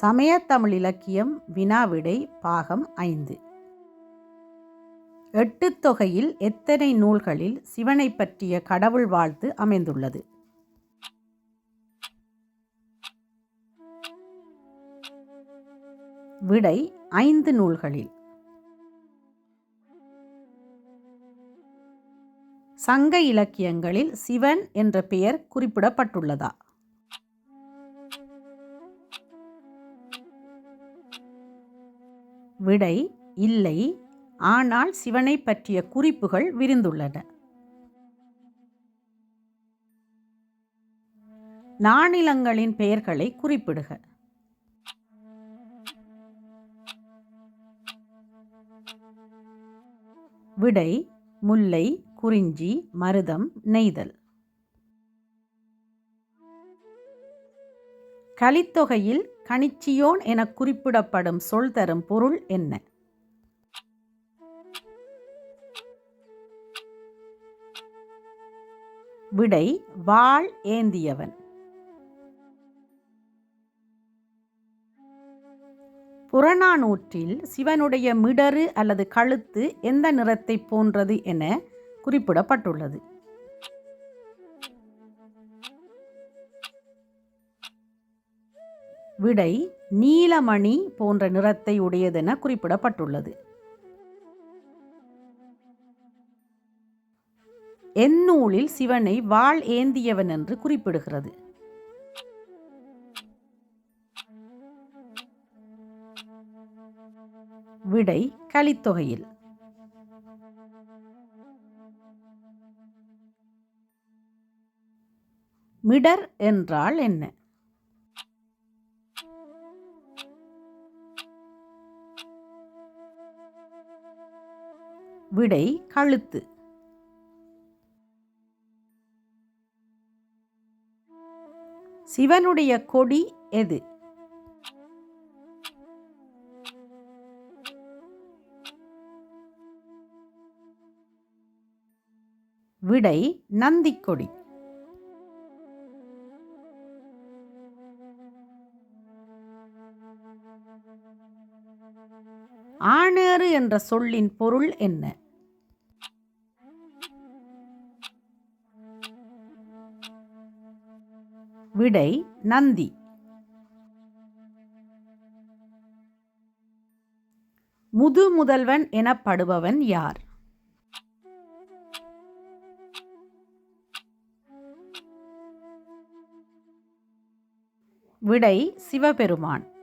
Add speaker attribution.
Speaker 1: சமயத்தமிழ் இலக்கியம் வினாவிடை பாகம் ஐந்து. எட்டு தொகையில் எத்தனை நூல்களில் சிவனை பற்றிய கடவுள் வாழ்த்து அமைந்துள்ளது? விடை ஐந்து நூல்களில். சங்க இலக்கியங்களில் சிவன் என்ற பெயர் குறிப்பிடப்பட்டுள்ளதா? விடை இல்லை. ஆனால் சிவனை பற்றிய குறிப்புகள் விரிந்துள்ளன. நாணிலங்களின் பெயர்களை குறிப்பிடுக. விடை முல்லை குறிஞ்சி மருதம் நெய்தல். கலித்தொகையில் கணிச்சியோன் என குறிப்பிடப்படும் சொல் தரும் பொருள் என்ன? விடை வாள் ஏந்தியவன். புறநானூற்றில் சிவனுடைய மிடறு அல்லது கழுத்து எந்த நிறத்தை போன்றது என குறிப்பிடப்பட்டுள்ளது. விடை நீலமணி போன்ற நிறத்தை உடையதென குறிப்பிடப்பட்டுள்ளது. எந்நூலில் சிவனை வாள் ஏந்தியவன் என்று குறிப்பிடுகிறது. விடை கலித்தொகையில். மிடர் என்றால் என்ன? விடை கழுத்து. சிவனுடைய கொடி எது? விடை நந்திக்கொடி. ஆணேறு என்ற சொல்லின் பொருள் என்ன? விடை நந்தி. முது முதல்வன் எனப்படுபவன் யார்? விடை சிவபெருமான்.